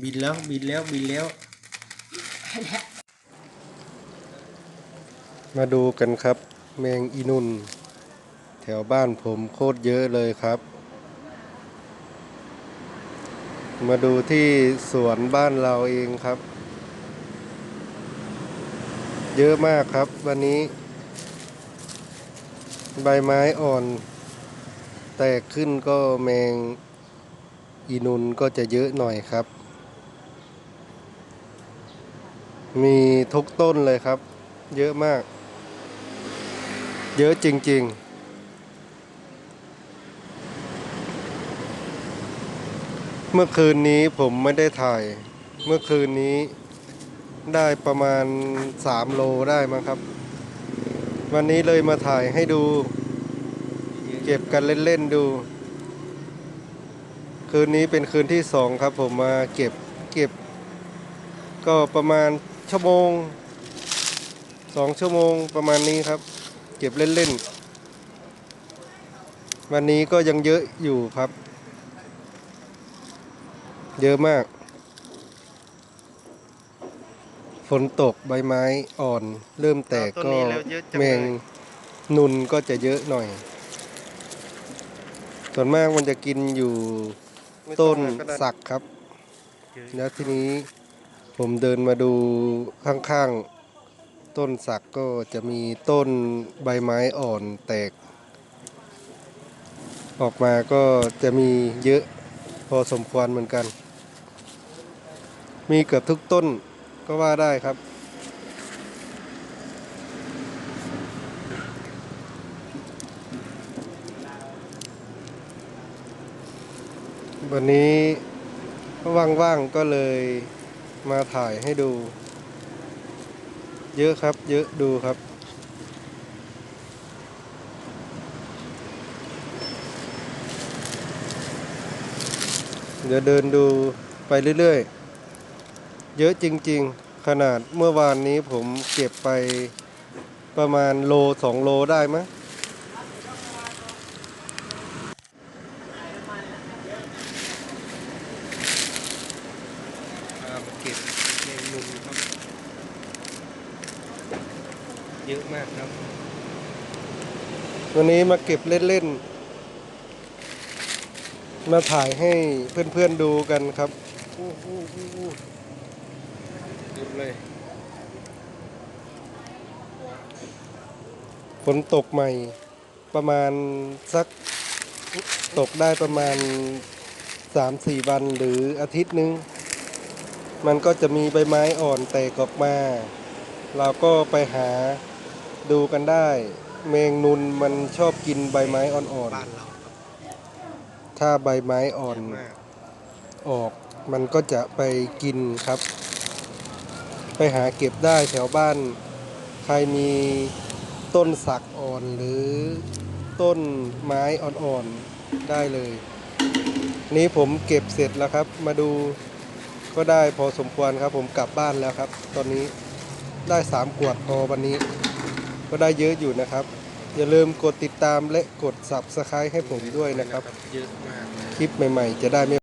บินแล้วบินแล้วบินแล้ว มาดูกันครับ แมงอีนุน แถวบ้านผมโคตรเยอะเลยครับ มาดูที่สวนบ้านเราเองครับ เยอะมากครับวันนี้ ใบไม้อ่อน แตกขึ้นก็แมงอีนุนก็จะเยอะหน่อยครับ มีทุกต้นเลยครับ เยอะมาก เยอะจริง ๆเมื่อคืนนี้ผมไม่ได้ถ่าย เมื่อคืนนี้ได้ประมาณ 3 โลได้มั้งครับ วันนี้เลยมาถ่ายให้ดู เก็บกันเล่นๆดู คืนนี้เป็นคืนที่สองครับผมมาเก็บเก็บ ก็ประมาณ ชั่วโมงสองชั่วโมงประมาณนี้ครับ เก็บเล่นๆ วันนี้ก็ยังเยอะอยู่ครับ เยอะมาก ฝนตกใบไม้อ่อนเริ่มแตกต้นก็นี้แล้วเยอะจังเลยแมงนุนก็จะเยอะหน่อย ส่วนมากมันจะกินอยู่ต้นสักครับ แล้วทีนี้ ผมเดินมาดูข้างๆ ต้นสักก็จะมีต้นใบไม้อ่อนแตก ออกมาก็จะมีเยอะพอสมควรเหมือนกัน มีเกือบทุกต้นก็ว่าได้ครับวันนี้ว่างๆก็เลย มาถ่ายให้ดู เยอะครับ เยอะดูครับ เดี๋ยวเดินดูไปเรื่อยๆ เยอะจริงๆ ขนาดเมื่อวานนี้ผมเก็บไปประมาณโลสองโลได้มั้ง เก็บแมงมุมครับ เยอะมากครับ วันนี้มาเก็บเล่นๆ มาถ่ายให้เพื่อนๆดูกันครับอู้หู้หู้หู้เยอะเลย ฝนตกใหม่ประมาณสักตกได้ประมาณ 3-4 วันหรืออาทิตย์หนึง มันก็จะมีใบไม้อ่อนแตกออกมา เราก็ไปหาดูกันได้ แมงนุนมันชอบกินใบไม้อ่อนบ้านเราๆ ถ้าใบไม้อ่อนมากออก มันก็จะไปกินครับ ไปหาเก็บได้แถวบ้าน ใครมีต้นสักอ่อนหรือต้นไม้อ่อนๆได้เลย นี้ผมเก็บเสร็จแล้วครับ มาดู ก็ได้พอสมควรครับผมกลับบ้านแล้วครับ ตอนนี้ได้สามขวดพอวันนี้ ก็ได้เยอะอยู่นะครับ อย่าลืมกดติดตามและกด subscribe ให้ผมด้วยนะครับ เยอะมาก คลิปใหม่ๆ จะได้ไม่